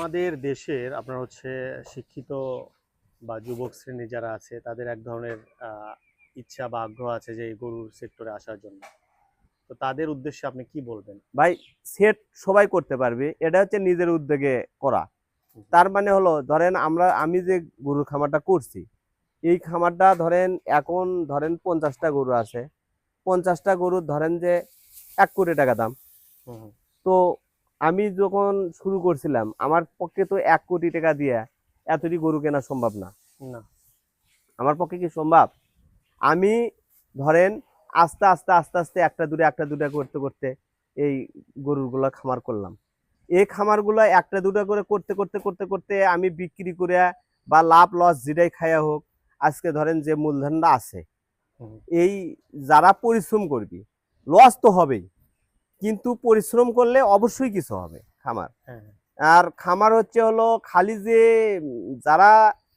আমাদের দেশের আপনার হচ্ছে শিক্ষিত বা যুবক শ্রেণি যারা আছে তাদের এক ধরনের ইচ্ছা বা আগ্রহ আছে যে এই গরুর সেক্টরে আসার জন্য। তো তাদের উদ্দেশ্যে আপনি কি বলবেন? ভাই সেট সবাই করতে পারবে এটা হচ্ছে নিজের উদ্যোগে করা। তার মানে হলো ধরেন আমরা আমি যে গরুর খামারটা করছি এই খামারটা ধরেন এখন ধরেন পঞ্চাশটা গরু আছে পঞ্চাশটা গরুর ধরেন যে এক কোটি টাকা দাম। তো আমি যখন শুরু করছিলাম আমার পক্ষে তো এক কোটি টাকা দিয়ে এতটি গরু কেনা সম্ভব না। না। আমার পক্ষে কি সম্ভব? আমি ধরেন আস্তে আস্তে আস্তে আস্তে একটা দূরে একটা দুটা করতে করতে এই গরুগুলো খামার করলাম। এই খামারগুলো একটা দুটা করে করতে করতে করতে করতে আমি বিক্রি করে বা লাভ লস যেটাই খায়া হোক আজকে ধরেন যে মূলধনটা আছে এই যারা পরিশ্রম করবি লস তো হবেই। কিন্তু পরিশ্রম করলে অবশ্যই কিছু হবে খামার। হ্যাঁ। আর খামার হচ্ছে হলো খালি যে যারা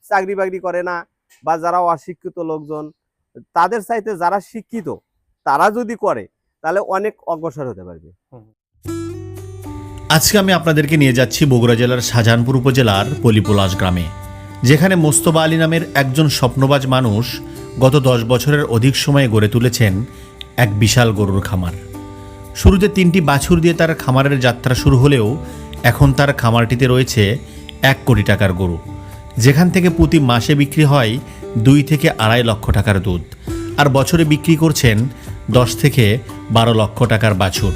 চাকরি বাকরি করে না বা যারা অশিক্ষিত লোকজন তাদের চাইতে যারা শিক্ষিত তারা যদি করে তাহলে অনেক অগ্রসর হতে পারবে। আজকে আমি আপনাদেরকে নিয়ে যাচ্ছি বগুড়া জেলার শাহজাহানপুর উপজেলার পলিপলাস গ্রামে যেখানে মোস্তফা আলী নামের একজন স্বপ্নবাজ মানুষ গত দশ বছরের অধিক সময়ে গড়ে তুলেছেন এক বিশাল গরুর খামার। শুরুতে তিনটি বাছুর দিয়ে তার খামারের যাত্রা শুরু হলেও এখন তার খামারটিতে রয়েছে এক কোটি টাকার গরু। যেখান থেকে প্রতি মাসে বিক্রি হয় দুই থেকে আড়াই লক্ষ টাকার দুধ। আর বছরে বিক্রি করছেন দশ থেকে বারো লক্ষ টাকার বাছুর।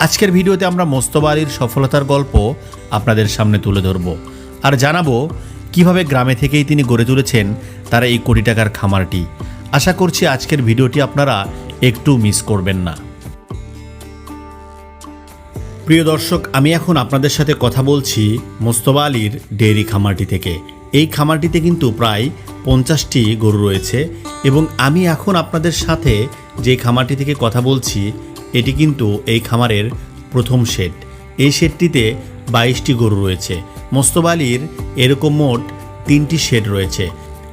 আজকের ভিডিওতে আমরা মোস্তফা আলীর সফলতার গল্প আপনাদের সামনে তুলে ধরব আর জানাব কীভাবে গ্রামে থেকেই তিনি গড়ে তুলেছেন তার এই কোটি টাকার খামারটি। আশা করছি আজকের ভিডিওটি আপনারা একটু মিস করবেন না। প্রিয় দর্শক, আমি এখন আপনাদের সাথে কথা বলছি মোস্তফা আলীর ডেয়ারি খামারটি থেকে। এই খামারটিতে কিন্তু প্রায় পঞ্চাশটি গরু রয়েছে এবং আমি এখন আপনাদের সাথে যে খামারটি থেকে কথা বলছি, এটি কিন্তু এই খামারের প্রথম শেড এই শেডটিতে বাইশটি গরু রয়েছে। মোস্তফা আলীর এরকম মোট তিনটি শেড রয়েছে।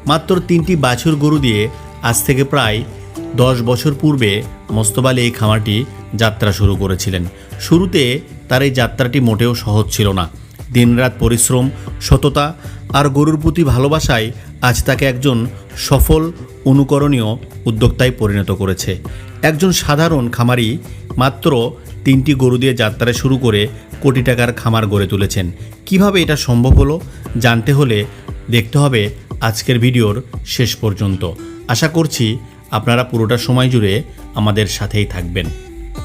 মাত্র তিনটি বাছুর গরু দিয়ে আজ থেকে প্রায় দশ বছর পূর্বে মোস্তফা আলী এই খামারটি যাত্রা শুরু করেছিলেন। শুরুতে তার এই যাত্রাটি মোটেও সহজ ছিল না। দিনরাত পরিশ্রম, সততা আর গরুর প্রতি ভালোবাসায় আজ তাকে একজন সফল, অনুকরণীয় উদ্যোক্তায় পরিণত করেছে। একজন সাধারণ খামারি মাত্র তিনটি গরু দিয়ে যাত্রা শুরু করে কোটি টাকার খামার গড়ে তুলেছেন। কীভাবে এটা সম্ভব হলো জানতে হলে দেখতে হবে আজকের ভিডিওর শেষ পর্যন্ত। আশা করছি আপনারা পুরোটা সময় জুড়ে আমাদের সাথেই থাকবেন।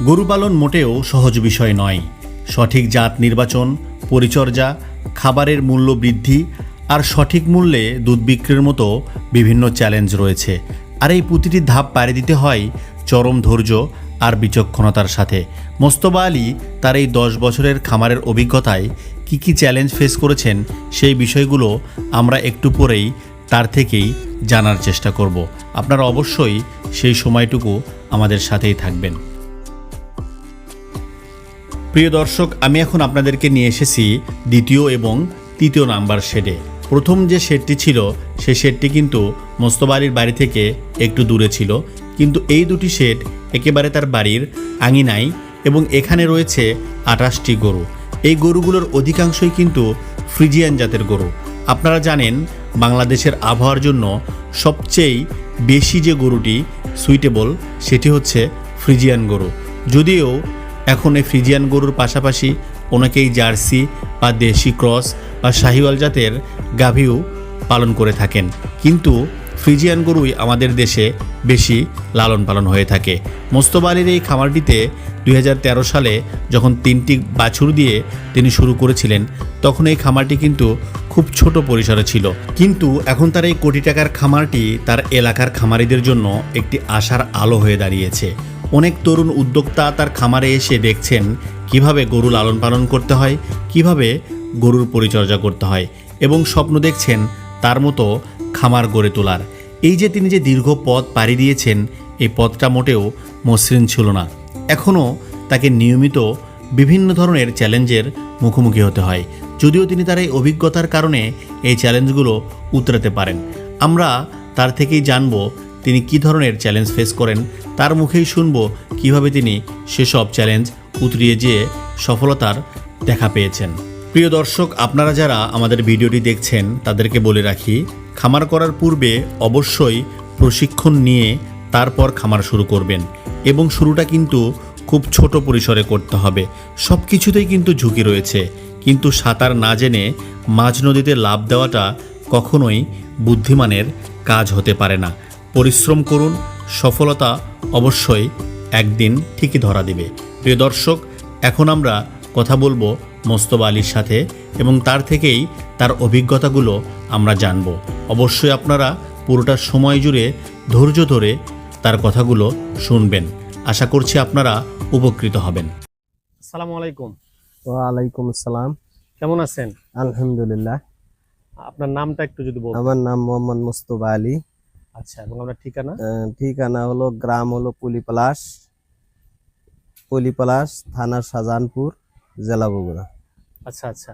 গরু পালন মোটেও সহজ বিষয় নয়। সঠিক জাত নির্বাচন, পরিচর্যা, খাবারের মূল্য বৃদ্ধি আর সঠিক মূল্যে দুধ বিক্রির মতো বিভিন্ন চ্যালেঞ্জ রয়েছে। আর এই প্রতিটি ধাপ পাড়ি দিতে হয় চরম ধৈর্য আর বিচক্ষণতার সাথে। মোস্তবা আলী তার এই দশ বছরের খামারের অভিজ্ঞতায় কি কি চ্যালেঞ্জ ফেস করেছেন সেই বিষয়গুলো আমরা একটু পরেই তার থেকেই জানার চেষ্টা করব। আপনারা অবশ্যই সেই সময়টুকু আমাদের সাথেই থাকবেন। প্রিয় দর্শক, আমি এখন আপনাদেরকে নিয়ে এসেছি দ্বিতীয় এবং তৃতীয় নাম্বার শেডে। প্রথম যে শেডটি ছিল, সেই শেডটি কিন্তু মোস্তফা আলীর বাড়ি থেকে একটু দূরে ছিল। কিন্তু এই দুটি শেড একেবারে তার বাড়ির আঙিনায় এবং এখানে রয়েছে আঠাশটি গরু। এই গরুগুলোর অধিকাংশই কিন্তু ফ্রিজিয়ান জাতের গরু। আপনারা জানেন বাংলাদেশের আবহাওয়ার জন্য সবচেয়ে বেশি যে গরুটি সুইটেবল সেটি হচ্ছে ফ্রিজিয়ান গরু। যদিও এখন এই ফ্রিজিয়ান গরুর পাশাপাশি অনেকেই জার্সি বা দেশি ক্রস বা শাহিওয়াল জাতের গাভীও পালন করে থাকেন। কিন্তু ফ্রিজিয়ান গরুই আমাদের দেশে বেশি লালন পালন হয়ে থাকে। মোস্তফা আলীর এই খামারটিতে দুই হাজার তেরো সালে যখন তিনটি বাছুর দিয়ে তিনি শুরু করেছিলেন, তখন এই খামারটি কিন্তু খুব ছোট পরিসরে ছিল। কিন্তু এখন তার এই কোটি টাকার খামারটি তার এলাকার খামারিদের জন্য একটি আশার আলো হয়ে দাঁড়িয়েছে। অনেক তরুণ উদ্যোক্তা তার খামারে এসে দেখছেন কীভাবে গরু লালন পালন করতে হয়, কীভাবে গরুর পরিচর্যা করতে হয় এবং স্বপ্ন দেখছেন তার মতো খামার গড়ে তোলার। এই যে তিনি যে দীর্ঘ পথ পাড়ি দিয়েছেন, এই পথটা মোটেও মসৃণ ছিল না। এখনও তাকে নিয়মিত বিভিন্ন ধরনের চ্যালেঞ্জের মুখোমুখি হতে হয়। যদিও তিনি তার এই অভিজ্ঞতার কারণে এই চ্যালেঞ্জগুলো উতরাতে পারেন। আমরা তার থেকেই জানব তিনি কি ধরনের চ্যালেঞ্জ ফেস করেন। তার মুখেই শুনব কীভাবে তিনি সেসব চ্যালেঞ্জ উতরিয়ে যেয়ে সফলতার দেখা পেয়েছেন। প্রিয় দর্শক, আপনারা যারা আমাদের ভিডিওটি দেখছেন, তাদেরকে বলে রাখি, খামার করার পূর্বে অবশ্যই প্রশিক্ষণ নিয়ে তারপর খামার শুরু করবেন। এবং শুরুটা কিন্তু খুব ছোট পরিসরে করতে হবে। সব কিছুতেই কিন্তু ঝুঁকি রয়েছে। কিন্তু সাঁতার না জেনে মাঝ নদীতে লাভ দেওয়াটা কখনোই বুদ্ধিমানের কাজ হতে পারে না। পরিশ্রম করুন, সফলতা অবশ্যই একদিন ঠিকই ধরা দেবে। প্রিয় দর্শক, এখন আমরা কথা বলব মোস্তবা আলীর সাথে এবং তার থেকেই তার অভিজ্ঞতাগুলো আমরা জানব। অবশ্যই আপনারা পুরোটা সময় জুড়ে ধৈর্য ধরে তার কথাগুলো শুনবেন। আশা করছি আপনারা উপকৃত হবেন। আসসালামু আলাইকুম। ওয়ালাইকুম আসসালাম। কেমন আছেন? আলহামদুলিল্লাহ। আপনার নামটা একটু যদি বলতেন। আমার নাম মোহাম্মদ মুস্তফা আলী। আচ্ছা এবং আপনার ঠিকানা? ঠিকানা হলো গ্রাম হলো পুলিপলাশ পুলিপলাশ থানা শাহজাহানপুর জেলা বগুড়া। আচ্ছা আচ্ছা।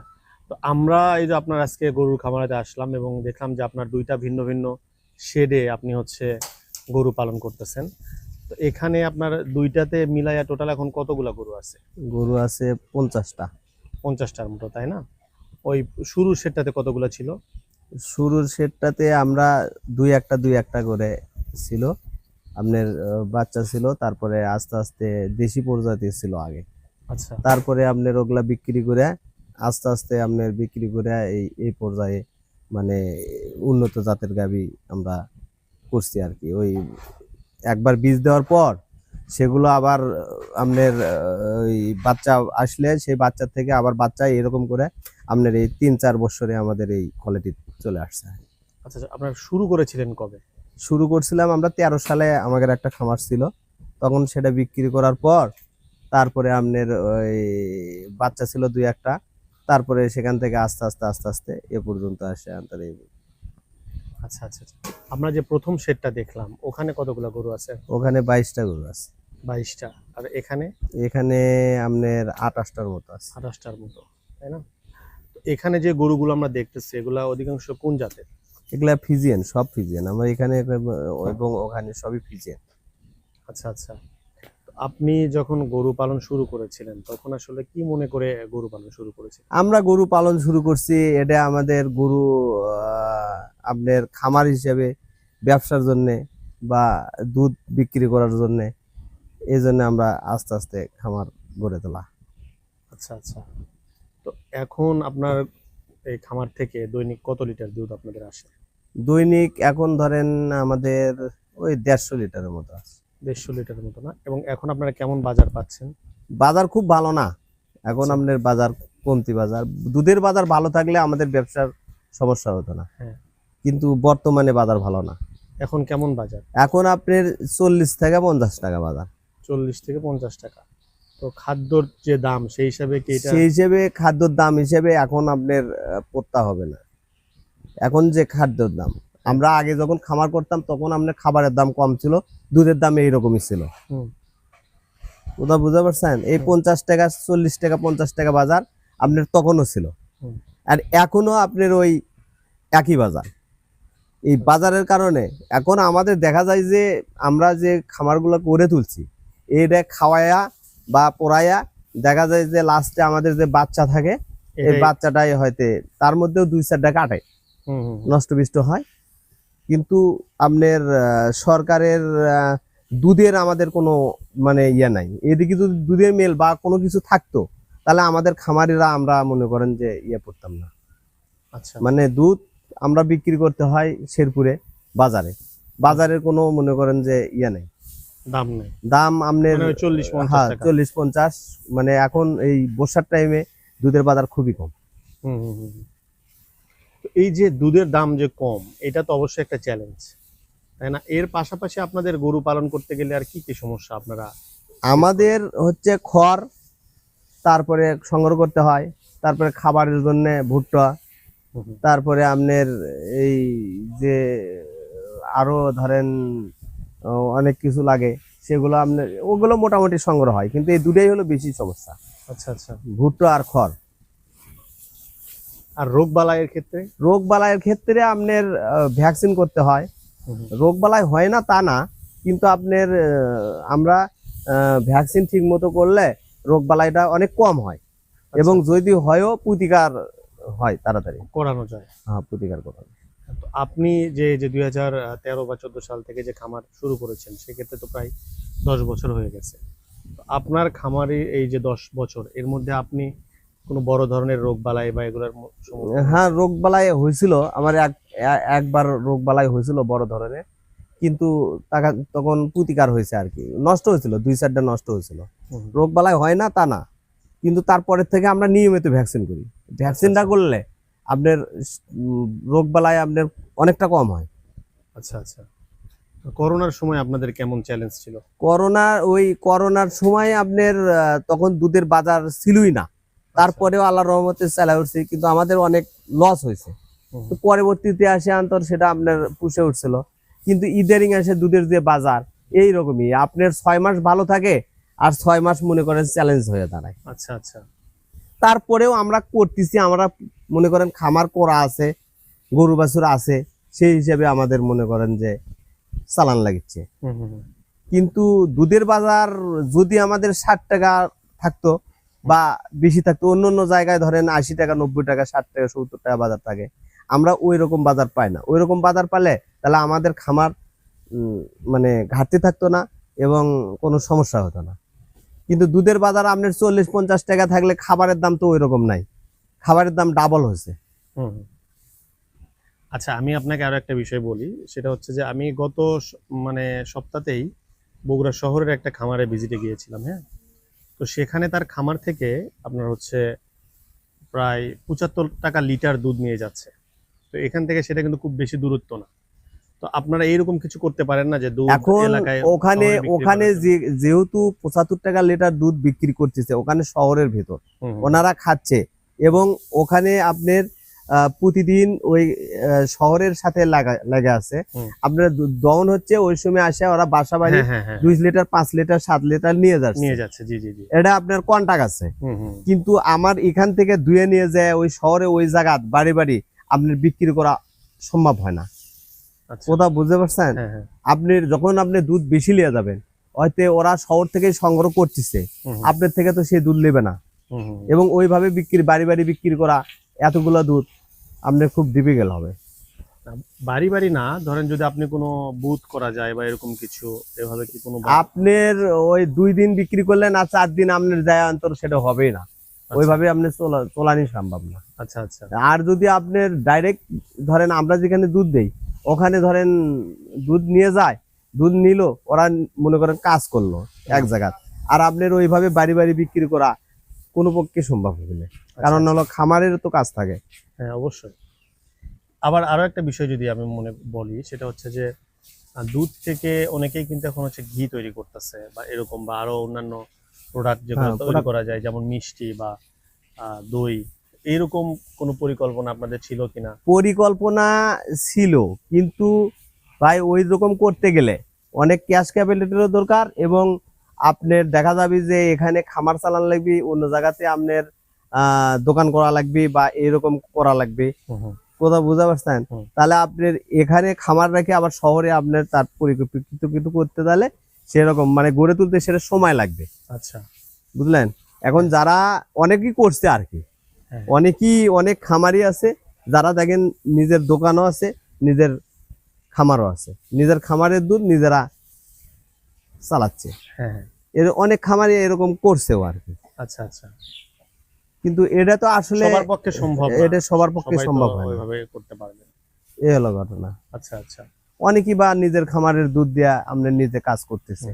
তো আমরা এই যে আপনার আজকে গরুর খামারাতে আসলাম এবং দেখলাম যে আপনার দুইটা ভিন্ন ভিন্ন শেডে আপনি হচ্ছে গরু পালন করতেছেন। তো এখানে আপনার দুইটাতে মিলাইয়া টোটাল এখন কতগুলা গরু আছে? গরু আছে পঞ্চাশটা। পঞ্চাশটার মতো তাই না? ওই শুরুর শেডটাতে কতগুলো ছিল? শুরুর শেডটাতে আমরা দুই একটা দুই একটা করে ছিল। আপনার বাচ্চা ছিল তারপরে আস্তে আস্তে দেশি প্রজাতি ছিল আগে। আচ্ছা। তারপরে আপনার ওগুলা বিক্রি করে আস্তে আস্তে আপনার বিক্রি করে এই এই পর্যায়ে মানে উন্নত জাতের গাবি আমরা করছি আর কি। ওই একবার বীজ দেওয়ার পর সেগুলো আবার আপনার ওই বাচ্চা আসলে সেই বাচ্চা থেকে আবার বাচ্চা এরকম করে আপনার এই তিন চার বছরে আমাদের এই কোয়ালিটি চলে আসছে। আচ্ছা আচ্ছা, আপনার শুরু করেছিলেন কবে? শুরু করছিলাম আমরা তেরো সালে আমাদের একটা খামার ছিল। তখন সেটা বিক্রি করার পর তারপরে আপনার ওই বাচ্চা ছিল দুই একটা। তারপরে সেখান থেকে আস্তে আস্তে আস্তে আস্তে এ পর্যন্ত আসে এই আচ্ছা আচ্ছা আচ্ছা। আমরা যে প্রথম শেডটা দেখলাম ওখানে কতগুলা গরু আছে? ওখানে বাইশটা গরু আছে। বাইশটা। আর এখানে? এখানে আপনার আঠাশটার মতো আছে। আঠাশটার মতো তাই না? এখানে যে গরুগুলো আমরা দেখতেছি এগুলা অধিকাংশ কোন জাতের? এগুলা ফিজিয়ান সব ফিজিয়ান। আমরা এখানে এবং ওখানে সবই ফিজিয়ান। আচ্ছা আচ্ছা। আপনি যখন গরু পালন শুরু করেছিলেন তখন আসলে কি মনে করে গরু পালন শুরু করেছিলেন? আমরা গরু পালন শুরু করছি এটা আমাদের গরু আপনার খামার হিসেবে ব্যবসার জন্যে বা দুধ বিক্রি করার জন্যে এই জন্য আমরা আস্তে আস্তে খামার গড়ে তোলা। আচ্ছা আচ্ছা। তো এখন আপনার এই খামার থেকে দৈনিক কত লিটার দুধ আপনাদের আসে? দৈনিক এখন ধরেন আমাদের ওই দেড়শো লিটারের মতো আছে। দেড়শো লিটারের মতো না? এবং এখন আপনারা কেমন বাজার পাচ্ছেন? বাজার খুব ভালো না। এখন আচ্ছা। আপনার বাজার কমতি বাজার। দুধের বাজার ভালো থাকলে আমাদের ব্যবসার সমস্যা হতো না। হ্যাঁ। কিন্তু বর্তমানে বাজার ভালো না। এখন কেমন বাজার? এখন আপনার চল্লিশ থেকে পঞ্চাশ টাকা বাজার। চল্লিশ থেকে পঞ্চাশ টাকা। তো খাদ্যর যে দাম সেই হিসাবে কি এটা সেই হিসেবে খাদ্যর দাম হিসেবে এখন আপনার পড়তে হবে না। এখন যে খাদ্যর দাম। আমরা আগে যখন খামার করতাম তখন আপনার খাবারের দাম কম ছিল দুধের দাম এইরকমই ছিল। ওটা বুঝতে পারছেন? এই পঞ্চাশ টাকা চল্লিশ টাকা পঞ্চাশ টাকা বাজার আপনার তখনও ছিল। আর এখনও আপনার ওই একই বাজার। এই বাজারের কারণে এখন আমাদের দেখা যায় যে আমরা যে খামারগুলো করে তুলছি এটা খাওয়ায়া বা পোড়ায়া দেখা যায় যে লাস্টে আমাদের যে বাচ্চা থাকে এই বাচ্চাটাই হয়তো তার মধ্যেও দুই চারটা কাটে। নষ্ট বিষ্ট হয়। কিন্তু আপনার সরকারের দুধের আমাদের কোনো মানে ইয়ে নাই। এদিকে যদি দুধের মেল বা কোনো কিছু থাকতো তাহলে আমাদের খামারিরা আমরা মনে করেন যে ইয়ে করতাম না। আচ্ছা। মানে দুধ আমরা বিক্রি করতে হয় শেরপুরে বাজারে। বাজারের কোনো মনে করেন যে ইয়ে নেই। দাম নেই। দাম আপনার মানে চল্লিশ পঞ্চাশ হ্যাঁ চল্লিশ পঞ্চাশ মানে এখন এই বর্ষার টাইমে দুধের বাজার খুবই কম। হুম, হুম, এই যে দুধের দাম যে কম এটা তো অবশ্যই একটা চ্যালেঞ্জ তাই না? এর পাশাপাশি আপনাদের গরু পালন করতে গেলে আর কি কি সমস্যা আপনারা আমাদের হচ্ছে খড় তারপরে সংগ্রহ করতে হয় তারপরে খাবারের জন্য ভুট্টা তারপরে আপনার এই যে আরও ধরেন অনেক কিছু লাগে সেগুলো আপনার ওগুলো মোটামুটি সংগ্রহ হয় কিন্তু এই দুটাই হলো বেশি সমস্যা। আচ্ছা আচ্ছা। ভুট্টা আর খড়। আর রোগ বালাইয়ের ক্ষেত্রে রোগ বালাইয়ের ক্ষেত্রে আপনার ভ্যাকসিন করতে হয়। রোগ বালাই হয় না তা না কিন্তু আপনার আমরা ভ্যাকসিন ঠিক মতো করলে রোগ বালাইটা অনেক কম হয়। এবং যদি হয়ও প্রতিকার হয় তাড়াতাড়ি। করানো যায়। হ্যাঁ প্রতিকার করা যায়। তো আপনি যে যে দুই হাজার তেরো বা চোদ্দ সাল থেকে যে খামার শুরু করেছেন সেক্ষেত্রে তো প্রায় দশ বছর হয়ে গেছে। আপনার খামারে এই যে দশ বছর এর মধ্যে আপনি কোনো বড় ধরনের রোগ বালাই বা এগুলোর হ্যাঁ রোগ বালাই হয়েছিল। আমার এক একবার রোগ বালাই হয়েছিল বড় ধরনের। কিন্তু টাকা তখন প্রতিকার হয়েছে আর কি। নষ্ট হয়েছিল দুই চারটা নষ্ট হয়েছিল। রোগ বালাই হয় না তা না। কিন্তু তারপরের থেকে আমরা নিয়মিত ভ্যাকসিন করি। ভ্যাকসিনটা আচ্ছা। করলে আপনার রোগ বালাই আপনার অনেকটা কম হয়। আচ্ছা আচ্ছা। করোনার সময় আপনাদের কেমন চ্যালেঞ্জ ছিল? করোনা ওই করোনার সময় আপনার তখন দুধের বাজার ছিলই না। তারপরেও আল্লাহ রহমতে চালা উঠছে কিন্তু আমাদের অনেক লস হয়েছে। তো পরবর্তীতে আসে আন্তর সেটা আপনার পুষে উঠছিল। কিন্তু ইদারিং আসে দুধের যে বাজার এই রকমই আপনার ছয় মাস ভালো থাকে আর ছয় মাস মনে করেন চ্যালেঞ্জ হয়ে দাঁড়ায়। আচ্ছা আচ্ছা। তারপরেও আমরা করতেছি আমরা মনে করেন খামার করা আছে গরু বাছুর আছে সেই হিসেবে আমাদের মনে করেন যে চালান লাগিচ্ছে। কিন্তু দুধের বাজার যদি আমাদের ষাট টাকা থাকতো বা বেশি থাকতো, অন্য অন্য জায়গায় ধরেন আশি টাকা, নব্বই টাকা, ষাট টাকা, সত্তর টাকা বাজার থাকে। আমরা ওই রকম বাজার পাই না। ওই রকম বাজার পালে তাহলে আমাদের খামার মানে ঘাটতি থাকতো না এবং কোনো সমস্যা হতো না। কিন্তু দুধের বাজার আপনার চল্লিশ, পঞ্চাশ টাকা থাকলে খাবারের দাম তো ওই রকম নাই। খাবারের দাম ডাবল হয়েছে। আচ্ছা আমি আপনাকে আরও একটা বিষয় বলি। সেটা হচ্ছে যে আমি গত মানে সপ্তাহতেই বগুড়া শহরের একটা খামারে ভিজিটে গিয়েছিলাম হ্যাঁ? তো সেখানে তার খামার থেকে আপনার হচ্ছে প্রায় পঁচাত্তর টাকা লিটার দুধ নিয়ে যাচ্ছে। তো এখান থেকে সেটা কিন্তু খুব বেশি দূরত্ব না। তো আপনারা এইরকম কিছু করতে পারেন না যে দুধ এলাকায় ওখানে ওখানে যে- যেহেতু পঁচাত্তর টাকা লিটার দুধ বিক্রি করতেছে ওখানে শহরের ভেতর। ওনারা খাচ্ছে এবং ওখানে আপনার প্রতিদিন ওই শহরের সাথে লাগা লাগা আছে। আপনার দহন হচ্ছে ওই সময় আসে ওরা বাসা বাড়ি হ্যাঁ হ্যাঁ হ্যাঁ দুই লিটার পাঁচ লিটার সাত লিটার নিয়ে যাচ্ছে। নিয়ে যাচ্ছে জি জি এটা আপনার কন্টাক্ট আছে। কিন্তু আমার এখান থেকে ধুয়ে নিয়ে যায় ওই শহরে ওই জায়গা বাড়ি বাড়ি আপনার বিক্রি করা সম্ভব হয় না। আচ্ছা। কোথাও বুঝতে পারছেন? আপনি যখন আপনি দুধ বেশি নিয়ে যাবেন হয়তো ওরা শহর থেকে সংগ্রহ করতেছে। আপনার থেকে তো সে দুধ নেবে না। এবং ওইভাবে বিক্রি বাড়ি বাড়ি বিক্রি করা এতগুলো দুধ আপনার খুব ডিফিকাল্ট হবে। বাড়ি বাড়ি না ধরেন যদি আপনি কোনো বুথ করা যায় বা এরকম কিছু এভাবে কি কোনো আপনার ওই দুই দিন বিক্রি করলেন আর চার দিন আপনার যায় অন্তর সেটা হবেই না। আচ্ছা, ওইভাবে আপনি চলা চলানি সম্ভব না। আচ্ছা আচ্ছা। আর যদি আপনার ডাইরেক্ট ধরেন আমরা যেখানে দুধ দেই ওখানে ধরেন দুধ নিয়ে যায় দুধ নিল ওরা মনে করেন কাজ করল এক জায়গা আর আপনার ওইভাবে বাড়ি বাড়ি বিক্রি করা কোনো পক্ষে সম্ভব হবে না। কারণ হলো খামারের তো কাজ থাকে। হ্যাঁ অবশ্যই। আবার আরও একটা বিষয় যদি আমি মনে বলি সেটা হচ্ছে যে দুধ থেকে অনেকেই কিন্তু এখন হচ্ছে ঘি তৈরি করতেছে বা এরকম বা আরও অন্যান্য প্রোডাক্ট যেগুলো হ্যাঁ, তৈরি করা যায় যেমন মিষ্টি বা দই এরকম কোনো পরিকল্পনা আপনাদের ছিল কিনা? পরিকল্পনা ছিল কিন্তু ভাই ওই রকম করতে গেলে অনেক ক্যাশ ক্যাপিটালেরও দরকার এবং আপনার দেখা যাবে যে এখানে খামার চালান লাগবে অন্য জায়গাতে আপনার দোকান করা লাগবে বা এরকম করা লাগবে। কোথাও বুঝতে পারছেন? তাহলে আপনার এখানে খামার রেখে আবার শহরে আপনার তার পরিকল্পিত কিন্তু করতে তাহলে সেরকম মানে গড়ে তুলতে সেটা সময় লাগবে। আচ্ছা। বুঝলেন? এখন যারা অনেকেই করছে আর কি। হ্যাঁ। অনেকেই অনেক খামারই আছে যারা দেখেন নিজের দোকানও আছে নিজের খামারও আছে। নিজের খামারের দুধ নিজেরা চালাচ্ছে। হ্যাঁ হ্যাঁ। এর অনেক খামারি এরকম করছেও আর কি। আচ্ছা আচ্ছা। কিন্তু এটা তো আসলে সবার পক্ষে সম্ভব এটা সবার পক্ষে সম্ভব হয় ওইভাবে করতে পারবে। না। এ হলো ঘটনা। আচ্ছা আচ্ছা। অনেকেই বা নিজের খামারের দুধ দিয়া আমরা নিজে কাজ করতেছে।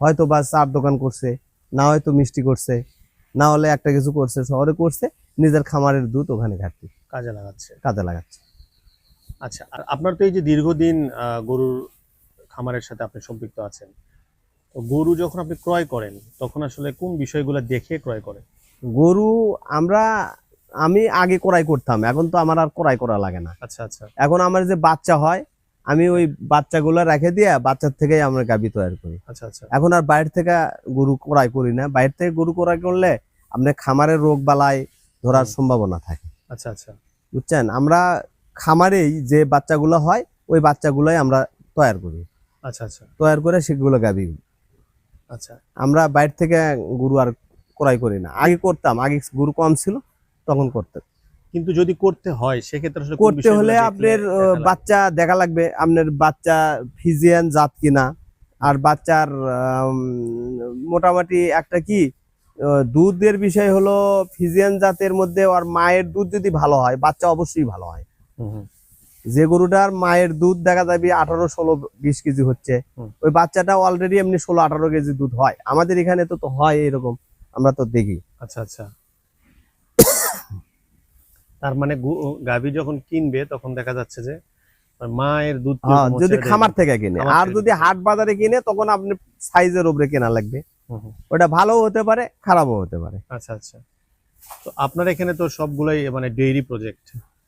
হয়তো বা চার দোকান করছে না হয়তো মিষ্টি করছে না হলে একটা কিছু করছে শহরে করছে নিজের খামারের দুধ ওখানে ঘাটতি। কাজে লাগাচ্ছে। কাজে লাগাচ্ছে। আচ্ছা আর আপনার তো এই যে দীর্ঘদিন গরুর খামারের সাথে আপনি সম্পৃক্ত আছেন তো গরু যখন আপনি ক্রয় করেন তখন আসলে কোন বিষয়গুলো দেখে ক্রয় করেন? গরু আমরা আমি আগে কোরাই করতাম এখন তো আমার আর কোরাই করা লাগে না। আচ্ছা আচ্ছা। এখন আমার যে বাচ্চা হয় আমি ওই বাচ্চাগুলো রেখে দিয়ে বাচ্চার থেকেই আমরা গাবি তৈরি করি। আচ্ছা আচ্ছা। এখন আর বাইরে থেকে গরু কোরাই করি না। বাইরে থেকে গরু কোরাই করলে আপনার খামারের রোগ বালাই ধরার সম্ভাবনা থাকে। আচ্ছা আচ্ছা। বুঝছেন? আমরা খামারেই যে বাচ্চাগুলো হয় ওই বাচ্চাগুলোই আমরা তৈরি করি। আচ্ছা আচ্ছা। তৈরি করে সেগুলো গাবি আচ্ছা আমরা বাইরে থেকে গরু আর ক্রয় করি না আগে করতাম আগে গরু কম ছিল তখন করতাম কিন্তু যদি করতে হয় সেক্ষেত্রে আসলে করতে হলে আপনার? বাচ্চা দেখা লাগবে আপনার বাচ্চা ফিজিয়ান জাত কিনা আর বাচ্চার মোটামুটি একটা কি দুধের বিষয় হলো ফিজিয়ান জাতের মধ্যে আর মায়ের দুধ যদি ভালো হয় বাচ্চা অবশ্যই ভালো হয়। যে গরুটার মায়ের দুধ দেখা যাবে আঠারো ষোলো বিশ কেজি হচ্ছে। ওই বাচ্চাটা অলরেডি এমনি ষোলো আঠারো কেজি দুধ হয়। আমাদের এখানে তো তো হয় এরকম আমরা তো দেখি। আচ্ছা আচ্ছা। তার মানে গাভী যখন কিনবে তখন দেখা যাচ্ছে যে মায়ের দুধ হ্যাঁ, যদি খামার থেকে কিনে। আর যদি হাট বাজারে কিনে তখন আপনি সাইজের উপরে কেনা লাগবে। ওটা ভালোও হতে পারে খারাপও হতে পারে। আচ্ছা আচ্ছা। তো আপনার এখানে তো সবগুলাই মানে ডেইরি প্রজেক্ট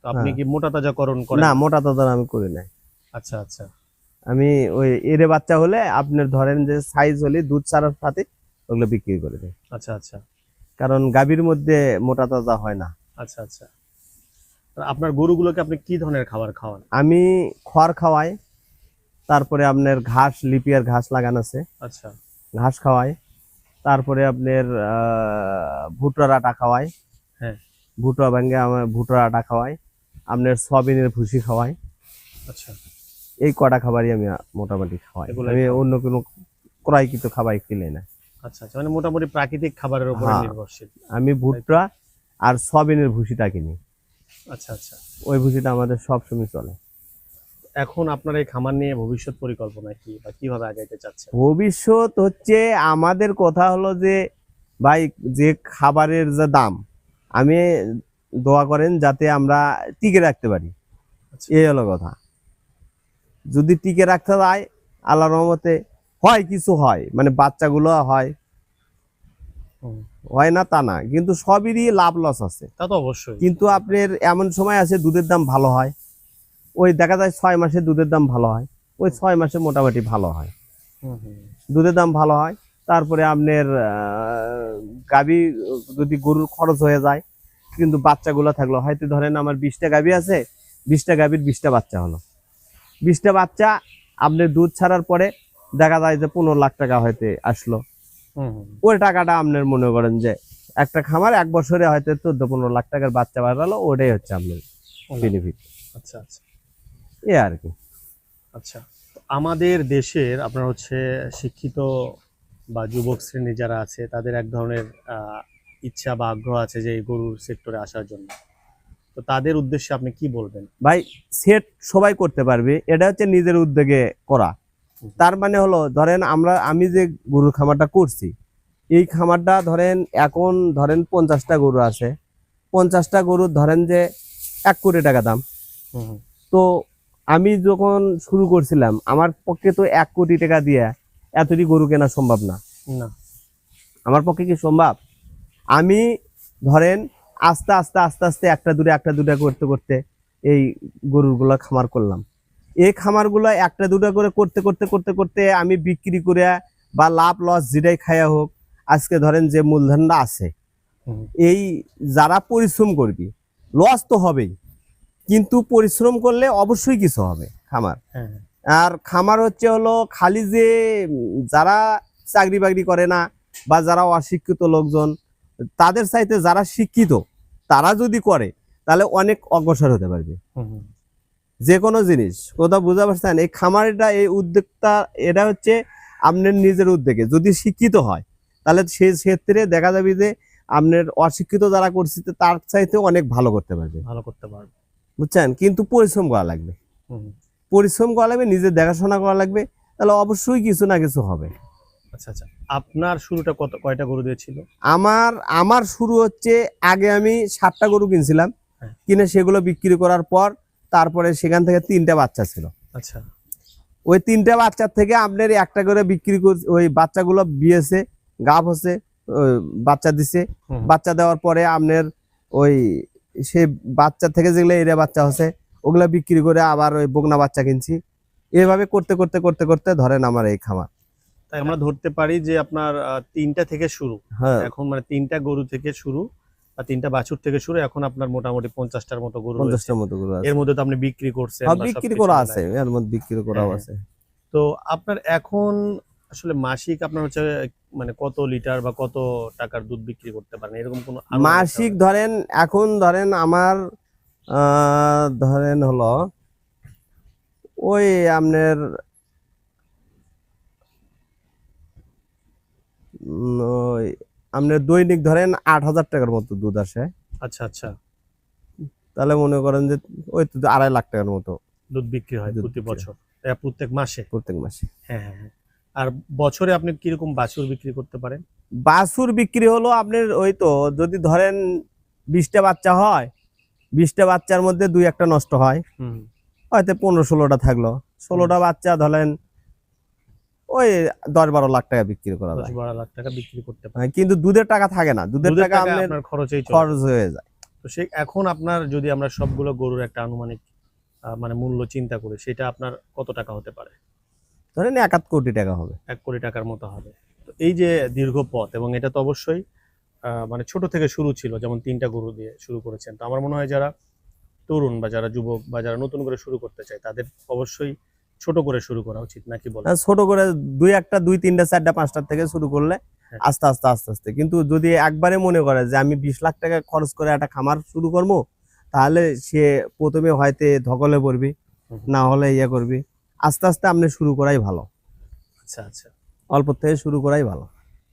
আপনি হ্যাঁ। কি মোটা তাজাকরণ করেন? না মোটা তাজা আমি করি নাই। আচ্ছা আচ্ছা। আমি ওই এরে বাচ্চা হলে আপনার ধরেন যে সাইজ হলে দুধ ছাড়ার সাথে ওগুলো বিক্রি করে দেয়। আচ্ছা আচ্ছা। কারণ গাভীর মধ্যে মোটা তাজা হয় না। আচ্ছা আচ্ছা। আপনার গরুগুলোকে আপনি কি ধরনের খাবার খাওয়ান? আমি খড় খাওয়াই তারপরে আপনার ঘাস লিপিয়ার ঘাস লাগানো আছে। আচ্ছা। ঘাস খাওয়াই তারপরে আপনার আহ, ভুট্টার আটা খাওয়াই। হ্যাঁ। ভুট্টা ভেঙে আমার ভুট্টার আটা খাওয়াই। আপনার সয়াবিনের ভুসি খাওয়াই। আচ্ছা। এই কটা খাবারই আমি মোটামুটি খাওয়াই। আমি অন্য কোনো ক্রয়কৃত খাবার কিনে না। আচ্ছা আচ্ছা। মানে মোটামুটি প্রাকৃতিক খাবারের উপরে হ্যাঁ। নির্ভরশীল। আমি ভুট্টা আর সয়াবিনের ভুসিটা কিনি। আচ্ছা আচ্ছা। ওই ভুসিটা আমাদের সবসময় চলে। এখন আপনার এই খামার নিয়ে ভবিষ্যৎ পরিকল্পনা কি বা কীভাবে আগাইতে চাচ্ছেন? ভবিষ্যৎ হচ্ছে আমাদের কথা হলো যে ভাই যে খাবারের যে দাম আমি দোয়া করেন যাতে আমরা টিকে রাখতে পারি। আচ্ছা। এই হলো কথা। যদি টিকে রাখতে যায় আল্লাহ রহমতে হয় কিছু হয় মানে বাচ্চাগুলো হয়। হয় না তা না কিন্তু সবেরই লাভ লস আছে। তা তো অবশ্যই। কিন্তু আপনার এমন সময় আছে দুধের দাম ভালো হয়। ওই দেখা যায় ছয় মাসে দুধের দাম ভালো হয়। ওই ছয় মাসে মোটামুটি ভালো হয়। দুধের দাম ভালো হয়। তারপরে আপনার গাবি যদি গরুর খরচ হয়ে যায় কিন্তু বাচ্চাগুলো থাকল। হয়তো ধরেন আমার বিশটা গাভী আছে বিশটা গাভীর বিশটা বাচ্চা হলো। বিশটা বাচ্চা আপনি দুধ ছাড়ার পরে দেখা যায় যে পনেরো লাখ টাকা হয়তো আসলো। ওই টাকাটা আপনার মনে করেন যে একটা খামার এক বছরে হয়তো চোদ্দ পনেরো লাখ টাকার বাচ্চা বাড়ালো ওটাই হচ্ছে আপনার বেনিফিট আচ্ছা আচ্ছা। এ আর কি। আচ্ছা তো আমাদের দেশের আপনার হচ্ছে শিক্ষিত বা যুবক শ্রেণি যারা আছে তাদের এক ধরনের আহ, ইচ্ছা বা আগ্রহ আছে যে এই গরুর সেক্টরে আসার জন্য। তো তাদের উদ্দেশ্যে আপনি কি বলবেন? ভাই সেট সবাই করতে পারবে এটা হচ্ছে নিজের উদ্যোগে করা। তার মানে হলো ধরেন আমরা আমি যে গরুর খামারটা করছি এই খামারটা ধরেন এখন ধরেন পঞ্চাশটা গরু আছে। পঞ্চাশটা গরুর ধরেন যে এক কোটি টাকা দাম। তো আমি যখন শুরু করছিলাম আমার পক্ষে তো এক কোটি টাকা দিয়ে এতটি গরু কেনা সম্ভব না। না। আমার পক্ষে কি সম্ভব? আমি ধরেন আস্তে আস্তে আস্তে আস্তে একটা দূরে একটা দুটা করতে করতে এই গরুরগুলো খামার করলাম। এই খামারগুলো একটা দুটা করে করতে করতে করতে করতে আমি বিক্রি করে বা লাভ লস যেটাই খায়া হোক আজকে ধরেন যে মূলধনটা আছে এই যারা পরিশ্রম করবি লস তো হবেই কিন্তু পরিশ্রম করলে অবশ্যই কিছু হবে খামার। হ্যাঁ। আর খামার হচ্ছে হলো খালি যে যারা চাকরি বাকরি করে না বা যারা অশিক্ষিত লোকজন তাদের চাইতে যারা শিক্ষিত তারা যদি করে তাহলে অনেক অগ্রসর হতে পারবে। যে কোনো জিনিস কোথাও বুঝতে পারছেন? এই খামারটা এই উদ্যোগটা এটা হচ্ছে আপনার নিজের উদ্যোগে। যদি শিক্ষিত হয় তাহলে সে ক্ষেত্রে দেখা যাবে যে আপনার অশিক্ষিত যারা করছে তার চাইতে অনেক ভালো করতে পারবে। ভালো করতে পারবে। বুঝছেন? কিন্তু পরিশ্রম করা লাগবে। পরিশ্রম করা লাগবে নিজের দেখাশোনা করা লাগবে তাহলে অবশ্যই কিছু না কিছু হবে। আচ্ছা আচ্ছা। আপনার শুরুটা কত কয়টা গরু দিয়েছিল? আমার আমার শুরু হচ্ছে আগে আমি সাতটা গরু কিনছিলাম। হ্যাঁ। কিনে সেগুলো বিক্রি করার পর তারপরে সেখান থেকে তিনটা বাচ্চা ছিল। আচ্ছা। ওই তিনটা বাচ্চার থেকে আপনার একটা করে বিক্রি কর ওই বাচ্চাগুলো বিয়েছে গাভ হচ্ছে বাচ্চা দিছে। বাচ্চা দেওয়ার পরে আপনার ওই সে বাচ্চা থেকে যেগুলো এরা বাচ্চা হচ্ছে ওগুলা বিক্রি করে আবার ওই বগনা বাচ্চা কিনছি। এভাবে করতে করতে করতে করতে ধরেন আমার এই খামার। তাই আমরা ধরতে পারি যে আপনার তিনটা থেকে শুরু। হ্যাঁ। এখন মানে তিনটা গরু থেকে শুরু বা তিনটা বাছুর থেকে শুরু এখন আপনার মোটামুটি পঞ্চাশটার মতো গরু পঞ্চাশটার মতো গরু এর মধ্যে তো আপনি বিক্রি করছেন বিক্রি করা আছে এর মধ্যে বিক্রি করাও হ্যাঁ। আছে। তো আপনার এখন আসলে মাসিক আপনার হচ্ছে মানে কত লিটার বা কত টাকার দুধ বিক্রি করতে পারেন? এরকম কোনো মাসিক ধরেন এখন ধরেন আমার আহ, ধরেন হলো ওই আপনার উম, ওই আপনার দৈনিক ধরেন আট হাজার টাকার মতো দুধ আসে। আচ্ছা আচ্ছা। তাহলে মনে করেন যে ওই তো আড়াই লাখ টাকার মতো দুধ বিক্রি হয় প্রতি বছর। প্রত্যেক মাসে? প্রত্যেক মাসে। হ্যাঁ হ্যাঁ হ্যাঁ। আর বছরে আপনি কীরকম বাছুর বিক্রি করতে পারেন? বাছুর বিক্রি হলো আপনার ওই তো যদি ধরেন বিশটা বাচ্চা হয় বিশটা বাচ্চার মধ্যে দুই একটা নষ্ট হয়। হয়তো পনেরো ষোলোটা থাকল। ষোলোটা বাচ্চা ধরেন ওই দশ বারো লাখ টাকা বিক্রি করা যায়। বারো লাখ টাকা বিক্রি করতে পারেন হ্যাঁ, কিন্তু দুধের টাকা থাকে না। দুধের টাকা আপনার খরচেই খরচ হয়ে যায়। তো সে এখন আপনার যদি আমরা সবগুলো গরুর একটা আনুমানিক মানে মূল্য চিন্তা করি সেটা আপনার কত টাকা হতে পারে? ধরেন এক আধ কোটি টাকা হবে। এক কোটি টাকার মতো হবে। তো এই যে দীর্ঘ পথ এবং এটা তো অবশ্যই আহ, মানে ছোট থেকে শুরু ছিল যেমন তিনটা গরু দিয়ে শুরু করেছেন। তো আমার মনে হয় যারা তরুণ বা যারা যুবক বা যারা নতুন করে শুরু করতে চায় তাদের অবশ্যই ছোট করে শুরু করা উচিত নাকি বলে আর ছোট করে দুই একটা দুই তিনটা চারটা পাঁচটার থেকে শুরু করলে হ্যাঁ। আস্তে আস্তে আস্তে আস্তে। কিন্তু যদি একবারে মনে করে যে আমি বিশ লাখ টাকা খরচ করে একটা খামার শুরু করব তাহলে সে প্রথমে হয়তো ধকলে পড়বি না হলে ইয়ে করবি। আস্তে আস্তে আপনি শুরু করাই ভালো। আচ্ছা আচ্ছা। অল্প থেকে শুরু করাই ভালো।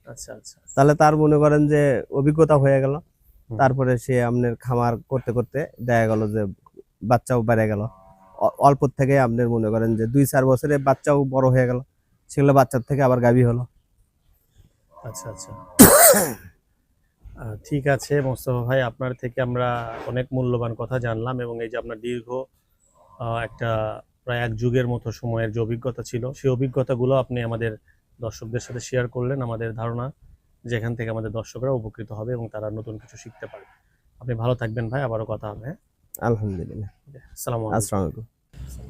আচ্ছা আচ্ছা। তাহলে তার মনে করেন যে অভিজ্ঞতা হয়ে গেল। তারপরে সে আপনার খামার করতে করতে দেখা গেল যে বাচ্চাও বেড়ে গেল। অল্প থেকে আপনার মনে করেন যে দুই চার বছরে বাচ্চাও বড় হয়ে গেল সেগুলো বাচ্চার থেকে আবার গাভী হলো। আচ্ছা আচ্ছা। ঠিক আছে মোস্তফা ভাই আপনার থেকে আমরা অনেক মূল্যবান কথা জানলাম এবং এই যে আপনার দীর্ঘ একটা প্রায় এক যুগের মতো সময়ের যে অভিজ্ঞতা ছিল সেই অভিজ্ঞতাগুলো আপনি আমাদের দর্শকদের সাথে শেয়ার করলেন আমাদের ধারণা যেখান থেকে আমাদের দর্শকরা উপকৃত হবে এবং তারা নতুন কিছু শিখতে পারবে। আপনি ভালো থাকবেন ভাই আবারও কথা হবে হ্যাঁ? আলহামদুলিল্লাহ। আসসালামু আলাইকুম। আসসালামু আলাইকুম।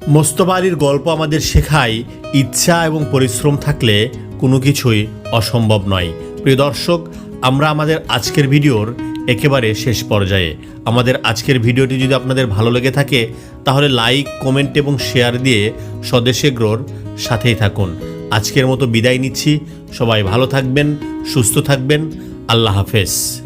মোস্তফা আলীর গল্প আমাদের শেখায় ইচ্ছা এবং পরিশ্রম থাকলে কোনো কিছুই অসম্ভব নয়। প্রিয় দর্শক, আমরা আমাদের আজকের ভিডিওর একেবারে শেষ পর্যায়ে। আমাদের আজকের ভিডিওটি যদি আপনাদের ভালো লেগে থাকে, তাহলে লাইক, কমেন্ট এবং শেয়ার দিয়ে স্বদেশে গ্রোর সাথেই থাকুন। আজকের মতো বিদায় নিচ্ছি। সবাই ভালো থাকবেন, সুস্থ থাকবেন। আল্লাহ হাফেজ।